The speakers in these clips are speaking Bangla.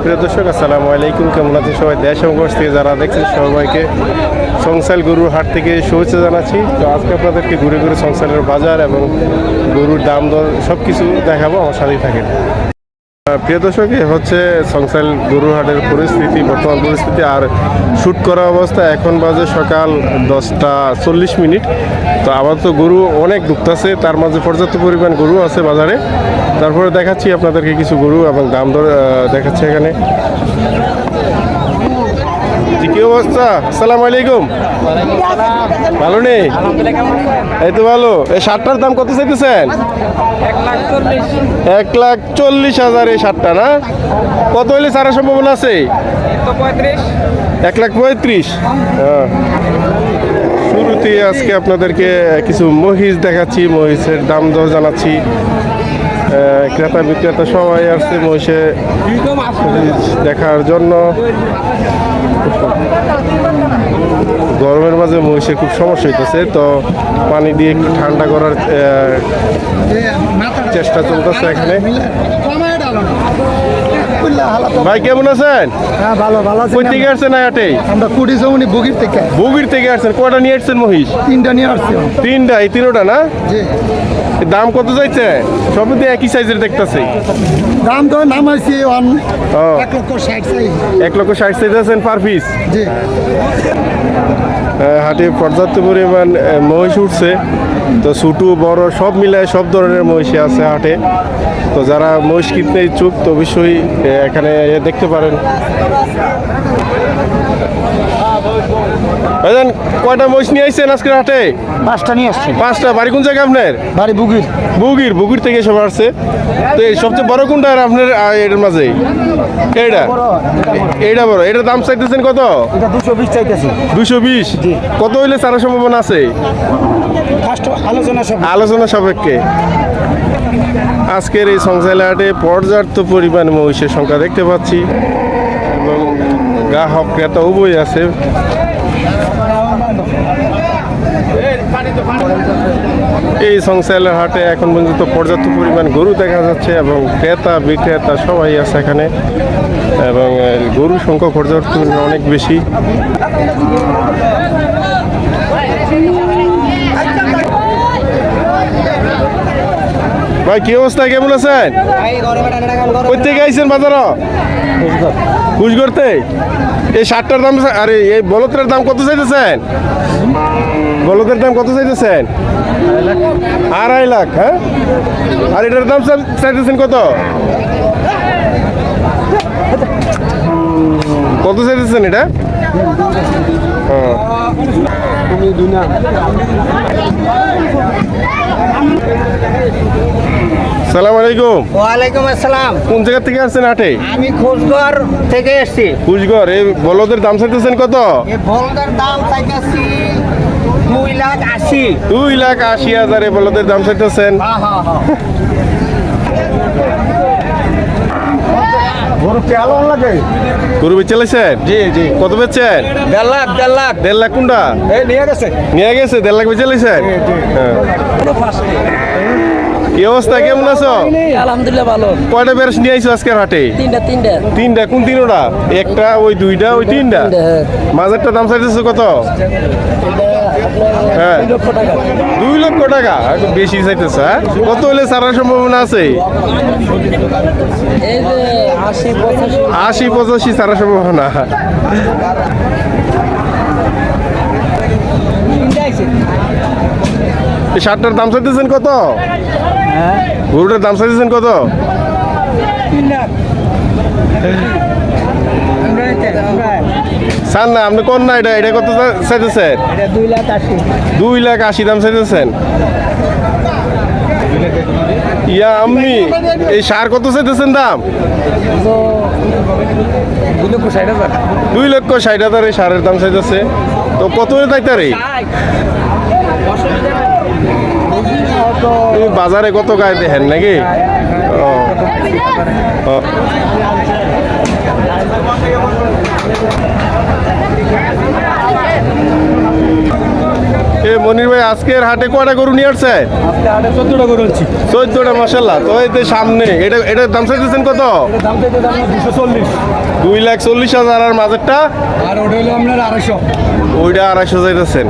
প্রিয় দর্শক, আসসালামু আলাইকুম। কেমন আছেন সবাই? দেশ প্রবাস থেকে যারা দেখছেন, সবাইকে সংসাল গরুর হাট থেকে শুভেচ্ছা জানাচ্ছি। তো আজকে আপনাদেরকে ঘুরে ঘুরে সংসারের বাজার এবং গরুর দাম দর সব কিছু দেখাবো, আমার সাথেই থাকেন। প্রিয় দর্শক হচ্ছে সংসাল গরুর হাটের পরিস্থিতি, বর্তমান পরিস্থিতি। আর শ্যুট করা অবস্থা এখন বাজে সকাল দশটা চল্লিশ মিনিট। তো আমার তো গরু অনেক দুঃখতাছে তার মাঝে পর্যাপ্ত পরিমাণ গরু আছে বাজারে। তারপরে দেখাচ্ছি আপনাদেরকে কিছু গরু এবং দাম দর দেখাচ্ছি এখানে। কি অবস্থা? আসসালামু আলাইকুম। ভালো নেই? এই তো ভালো। এই শার্টটার দাম কত চাইতেছেন? এক লাখ চল্লিশ হাজার এই শার্টটা না? কত হইলে সারা সম্ভাবনা আছে? এক লাখ পঁয়ত্রিশ। হ্যাঁ। শুরুতে আজকে আপনাদেরকে কিছু মহিষ দেখাচ্ছি, মহিষের দাম দর জানাচ্ছি। ক্রেতা বিক্রেতা সবাই আসছে মহিষে দেখার জন্য। গরমের মাঝে মহিষে খুব সমস্যা হইতেছে, তো পানি দিয়ে একটু ঠান্ডা করার চেষ্টা চলতেছে এখানে। ভাই কেমন আছেন? হ্যাঁ ভালো ভালো আছি কই থেকে আসছেন আয়াটে? আমরা কুড়ি জমনি বুগির থেকে। থেকে আসছেন। নিয়ে আসছেন মহিষ? তিনটা নিয়ে আসছি তিনটা এই তিনোটা না? জি। দাম কত যাইছে? সবই তো একই সাইজের দেখতেছি। দাম তো নামাইছি ওয়ান এক লক্ষ ষাট চাই এক লক্ষ ষাট চাইতেছেন পার পিস? জি। হাটে পর্যাপ্ত পরিমাণ মহিষ উঠছে। তো ছোটো বড় সব মিলায় সব ধরনের মহিষী আছে হাটে। তো যারা মহিষ কিনতে ইচ্ছুক তো অবশ্যই এখানে দেখতে পারেন। ভাইজান কয়টা মহিষ নিয়ে আসছেন আজকে হাটে পাঁচটা নিয়ে আসছি। পাঁচটা। বাড়ি কোন জায়গা আপনার? বাড়ি বুগির। বুগির বুগির থেকে সব আসছে। তো এই সবচেয়ে বড় কোনটা আর আপনার এটার মাঝে? এইটা? এইটা বড়। এটার দাম চাইতেছেন কত? এটা দুশো বিশ চাইতেছি। দুশো বিশ? কত হইলে সারা সম্ভাবনা আছে? আলোচনা সাপেক্ষে। আজকের এই সংসার হাটে পর্যাপ্ত পরিমাণ মহিষের সংখ্যা দেখতে পাচ্ছি। এবং গ্রাহক ক্রেতা উভয় আছে। এই সংসার হাটে এখন পর্যন্ত পর্যাপ্ত পরিমাণ গরু দেখা যাচ্ছে এবং ক্রেতা, বিক্রেতা সবাই আছে এখানে। এবং গরুর সংখ্যা পর্যাপ্ত অনেক বেশি। ভাই, কি অবস্থা? কেমন আছেন? কই থেকে আইছেন বাজার খুশ করতে এই শার্টটার দাম আরে, এই বলতের দাম কত চাইতেছেন? বলদের দাম কত চাইতেছেন? আড়াই লাখ হ্যাঁ? আর এটার দাম চাইতেছেন কত? কত চাইতেছেন এটা? হ্যাঁ। সালাম আলাইকুম। ওয়ালাইকুম আসসালাম। কোন জায়গা থেকে আসছেন হাটে? আমি খোঁজগর থেকে এসেছি। কুচগড় এই বলদের দাম চাইতেছেন কত? এই ভোলদার দাম চাইতেছি দুই লাখ আশি। দুই লাখ আশি হাজার এই বলদের দাম চাইতেছেন। গরু জি জি। কত বেচছেন? দেড় লাখ দেড় লাখ। দেড় লাখ কোনটা? এই নিয়ে গেছে। নিয়ে গেছে দেড় লাখ বেচে লাইছেন হ্যাঁ। কি অবস্থা? কেমন আছো? আলহামদুলিল্লাহ ভালো। কয়টা বেরস নিয়ে আইছো আজকের হাটে? তিনটা তিনটা। তিনটা? কোন তিনটা? একটা ওই দুইটা ওই তিনটা? হ্যাঁ। মাঝেরটা দাম চাইতেছো কত? হ্যাঁ। দুই লক্ষ টাকা। বেশি চাইতেছে হ্যাঁ? কত হলে সারার সম্ভাবনা আছে? আশি পঁচাশি। পঁচাশি সম্ভাবনা। এই শার্টটার দাম চাইতেছেন কত? গরুটার দাম চাইতেছেন কত? স্যার না, আপনি কোন না এটা? এটা কত চাইতেছেন? দুই লাখ আশি দাম চাইতেছেন। ইয়া আমি এই সার কত চাইতেছেন দাম? দুই লক্ষ ষাট হাজার। এই সারের দাম চাইতেছে। তো কত তাইতারে এই বাজারে কত গায়ে দেখেন নাকি? ও। এ মনির ভাই আজকের হাটে কয়টা গরু নিয়ে আসছে? চোদ্দটা করে হচ্ছি চোদ্দটা মাসাল্লাহ তো এই সামনে এটা এটার দাম চাইতেছেন কত? দুই লাখ চল্লিশ হাজার আর মাঝেরটা? আর ওটা হলো আপনার আড়াইশো। ওইটা আড়াইশো চাইতেছেন।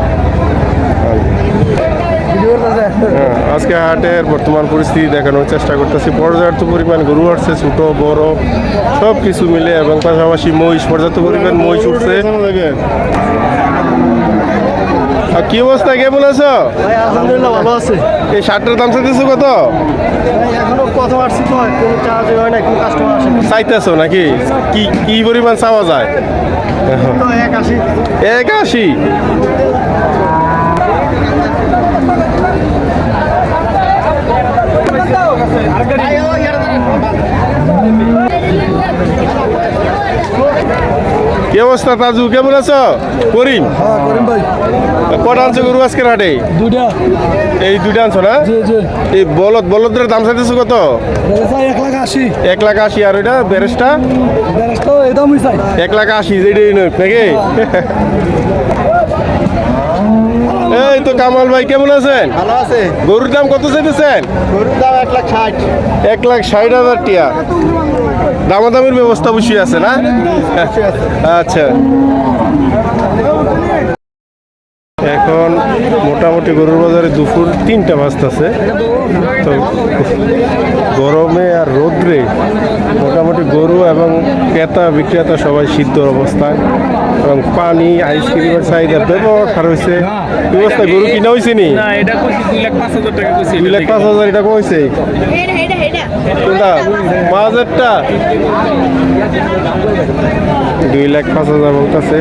আজকে হাটের বর্তমান পরিস্থিতি দেখানোর চেষ্টা করতেছি। পর্যাপ্ত পরিমাণ গরু আসছে ছোট বড় সব কিছু মিলে এবং পাশাপাশি মহিষ পর্যাপ্ত পরিমাণ মহিষ উঠছে। কি অবস্থা? কেমন আছো? আলহামদুলিল্লাহ ভালো আছে। এই শার্টটার দাম চাইতেছো কত? এখনও কত আসছি তো কোনো চার্জ হয় না কোনো কাস্টমার আসে চাইতেছো নাকি? কি কি পরিমাণ চাওয়া যায়? তো এক আশি এক আশি কি অবস্থা তাজু? কেমন আছো? করিম? হ্যাঁ কটা আনছো গরু আজকের হাটে দুইটা। এই দুইটা আনছো না? এই বলদ বলদের দাম চাইতেছো কত? এক লাখ আশি। এক লাখ আশি আর ওইটা তো এক লাখ আশি যেটাই নাকি? এই তো কামাল ভাই কেমন আছেন? ভালো আছে। গরুর দাম কত চাইতেছেন? গরুর দাম এক লাখ ষাট। এক লাখ ষাট হাজার টিয়া। দামাদামির ব্যবস্থা বসিয়ে আছে না? আচ্ছা। এখন মোটামুটি গরুর বাজারে দুপুর তিনটা বাজতেছে। তো গরমে আর রোদ্রে মোটামুটি গরু এবং ক্রেতা বিক্রেতা সবাই সিদ্ধ অবস্থায় এবং পানি আইসক্রিমের চাহিদা খারাপ হয়েছে। কি অবস্থা গরু কিনা হয়েছে নি? কইছি দুই লাখ পাঁচ হাজার কইছি এটা হেডা হেডা দুই লাখ পাঁচ হাজার বলতেছে।